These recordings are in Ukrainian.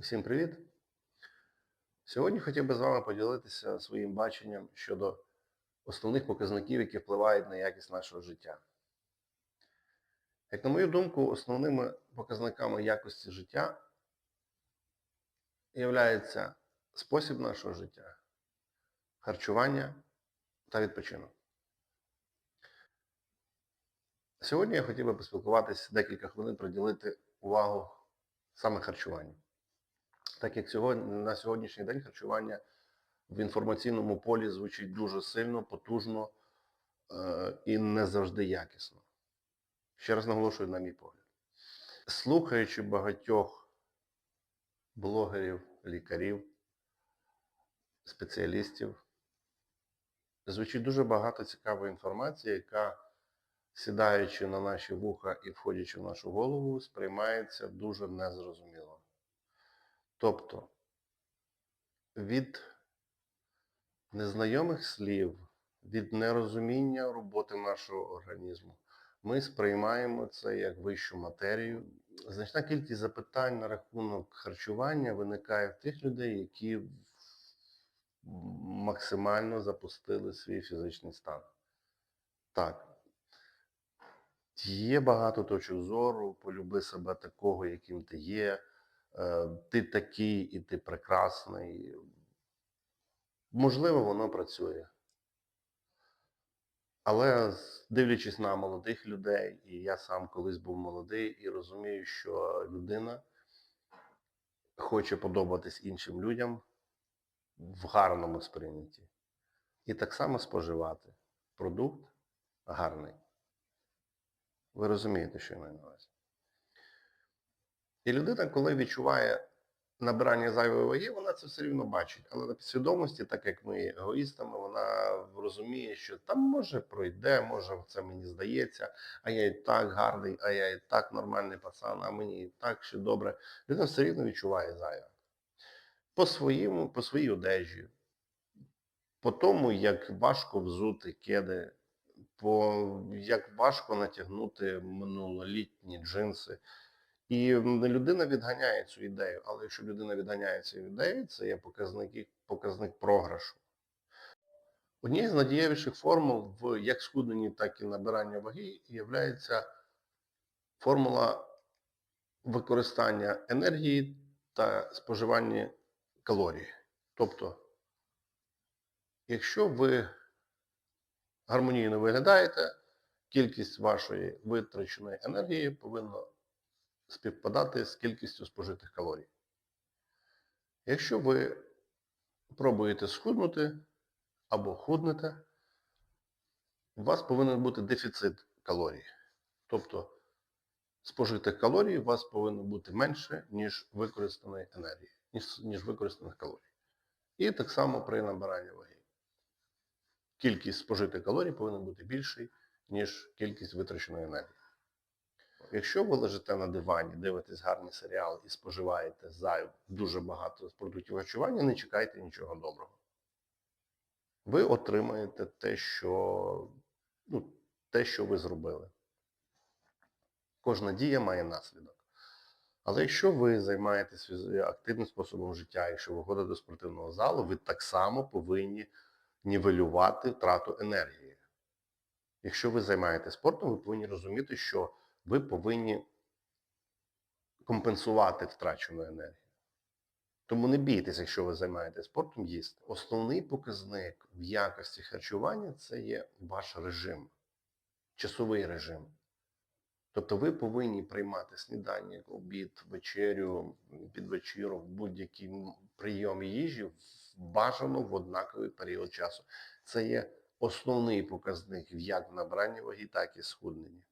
Усім привіт! Сьогодні хотів би з вами поділитися своїм баченням щодо основних показників, які впливають на якість нашого життя. Як на мою думку, основними показниками якості життя є спосіб нашого життя, харчування та відпочинок. Сьогодні я хотів би поспілкуватися декілька хвилин, приділити увагу саме харчуванню так як сьогодні, на сьогоднішній день харчування в інформаційному полі звучить дуже сильно, потужно е, і не завжди якісно. Ще раз наголошую на мій погляд. Слухаючи багатьох блогерів, лікарів, спеціалістів, звучить дуже багато цікавої інформації, яка, сідаючи на наші вуха і входячи в нашу голову, сприймається дуже незрозуміло. Тобто від незнайомих слів, від нерозуміння роботи нашого організму, ми сприймаємо це як вищу матерію. Значна кількість запитань на рахунок харчування виникає в тих людей, які максимально запустили свій фізичний стан. Так. Є багато точок зору, полюби себе такого, яким ти є. Е, ти такий і ти прекрасний. Можливо, воно працює. Але дивлячись на молодих людей, і я сам колись був молодий і розумію, що людина хоче подобатись іншим людям в гарному сприйнятті. І так само споживати продукт гарний. Ви розумієте, що я маю на увазі? І людина, коли відчуває набирання зайвої ваги, вона це все рівно бачить. Але на підсвідомості, так як ми егоїстами, вона розуміє, що там може пройде, може це мені здається, а я і так гарний, а я і так нормальний пацан, а мені і так ще добре. Людина все рівно відчуває зайве. По своєму, по своїй одежі, по тому, як важко взути кеди, по як важко натягнути минулолітні джинси. І людина відганяє цю ідею. Але якщо людина відганяє цю ідею, це є показник, показник програшу. Однією з надієвіших формул в як схудненні, так і набиранні ваги є формула використання енергії та споживання калорій. Тобто, якщо ви гармонійно виглядаєте, кількість вашої витраченої енергії повинна співпадати з кількістю спожитих калорій. Якщо ви пробуєте схуднути або худнете, у вас повинен бути дефіцит калорій. Тобто спожитих калорій у вас повинно бути менше, ніж використаної енергії, ніж, ніж використаних калорій. І так само при набиранні ваги. Кількість спожитих калорій повинна бути більший, ніж кількість витраченої енергії. Якщо ви лежите на дивані, дивитесь гарний серіал і споживаєте зайв дуже багато продуктів харчування, не чекайте нічого доброго. Ви отримаєте те, що, ну, те, що ви зробили. Кожна дія має наслідок. Але якщо ви займаєтесь активним способом життя, якщо ви ходите до спортивного залу, ви так само повинні нівелювати втрату енергії. Якщо ви займаєтесь спортом, ви повинні розуміти, що ви повинні компенсувати втрачену енергію. Тому не бійтеся, якщо ви займаєтесь спортом, їсти. Основний показник в якості харчування це є ваш режим, часовий режим. Тобто ви повинні приймати снідання, обід, вечерю, підвечірок, будь-який прийом їжі бажано в однаковий період часу. Це є основний показник як в набранні ваги, так і схудненні.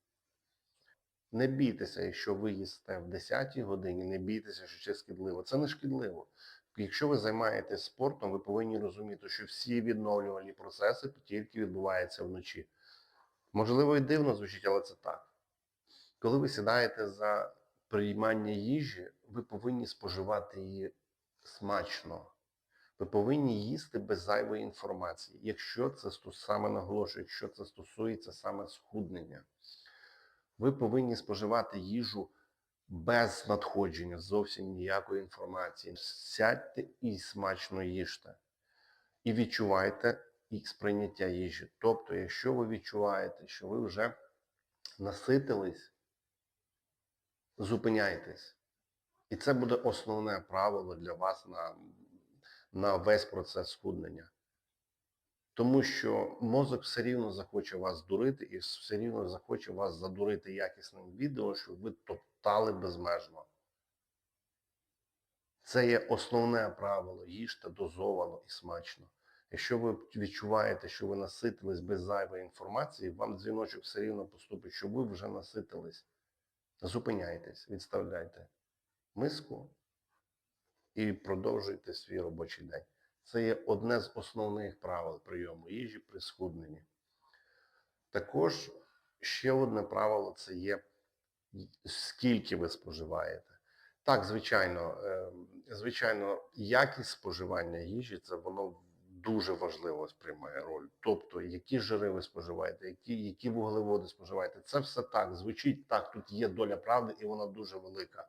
Не бійтеся, якщо ви їсте в 10 годині, не бійтеся, що це шкідливо. Це не шкідливо. Якщо ви займаєтесь спортом, ви повинні розуміти, що всі відновлювальні процеси тільки відбуваються вночі. Можливо, і дивно звучить, але це так. Коли ви сідаєте за приймання їжі, ви повинні споживати її смачно. Ви повинні їсти без зайвої інформації, якщо це саме наголошую, якщо це стосується саме схуднення ви повинні споживати їжу без надходження зовсім ніякої інформації. Сядьте і смачно їжте. І відчувайте і сприйняття їжі. Тобто, якщо ви відчуваєте, що ви вже наситились, зупиняйтесь. І це буде основне правило для вас на, на весь процес схуднення. Тому що мозок все рівно захоче вас дурити і все рівно захоче вас задурити якісним відео, щоб ви топтали безмежно. Це є основне правило. Їжте дозовано і смачно. Якщо ви відчуваєте, що ви наситились без зайвої інформації, вам дзвіночок все рівно поступить, що ви вже наситились. Зупиняйтесь, відставляйте миску і продовжуйте свій робочий день. Це є одне з основних правил прийому їжі при схудненні. Також ще одне правило це є скільки ви споживаєте. Так, звичайно, е, звичайно, якість споживання їжі це воно дуже важливо сприймає роль. Тобто, які жири ви споживаєте, які, які вуглеводи споживаєте. Це все так, звучить так, тут є доля правди, і вона дуже велика.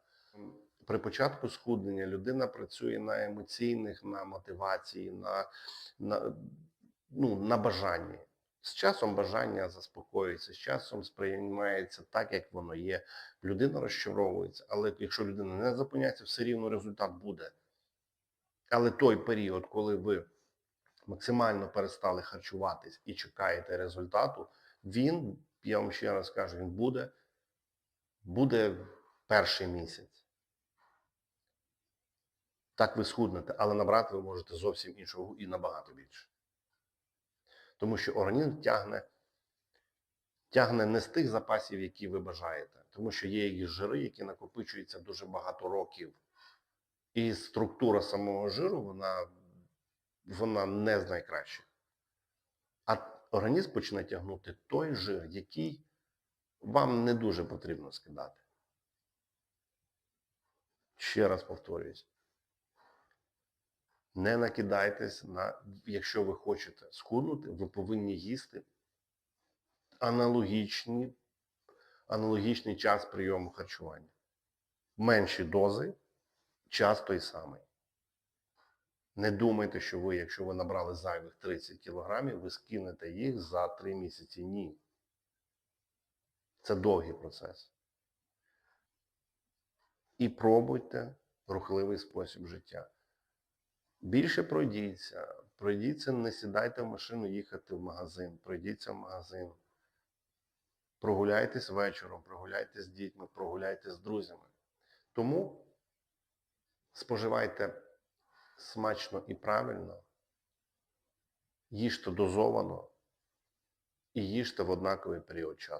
При початку схуднення людина працює на емоційних, на мотивації, на, на, ну, на бажанні. З часом бажання заспокоюється, з часом сприймається так, як воно є. Людина розчаровується, але якщо людина не зупиняється, все рівно результат буде. Але той період, коли ви максимально перестали харчуватись і чекаєте результату, він, я вам ще раз кажу, він буде, буде перший місяць. Так ви схуднете, але набрати ви можете зовсім іншого і набагато більше. Тому що організм тягне, тягне не з тих запасів, які ви бажаєте, тому що є якісь жири, які накопичуються дуже багато років. І структура самого жиру, вона, вона не з найкращих. А організм почне тягнути той жир, який вам не дуже потрібно скидати. Ще раз повторююсь. Не накидайтесь на, якщо ви хочете схуднути, ви повинні їсти аналогічні, аналогічний час прийому харчування. Менші дози, час той самий. Не думайте, що ви, якщо ви набрали зайвих 30 кілограмів, ви скинете їх за 3 місяці. Ні. Це довгий процес. І пробуйте рухливий спосіб життя. Більше пройдіться, пройдіться, не сідайте в машину їхати в магазин, пройдіться в магазин. Прогуляйтесь вечором, прогуляйтесь з дітьми, прогуляйтесь з друзями. Тому споживайте смачно і правильно, їжте дозовано і їжте в однаковий період часу.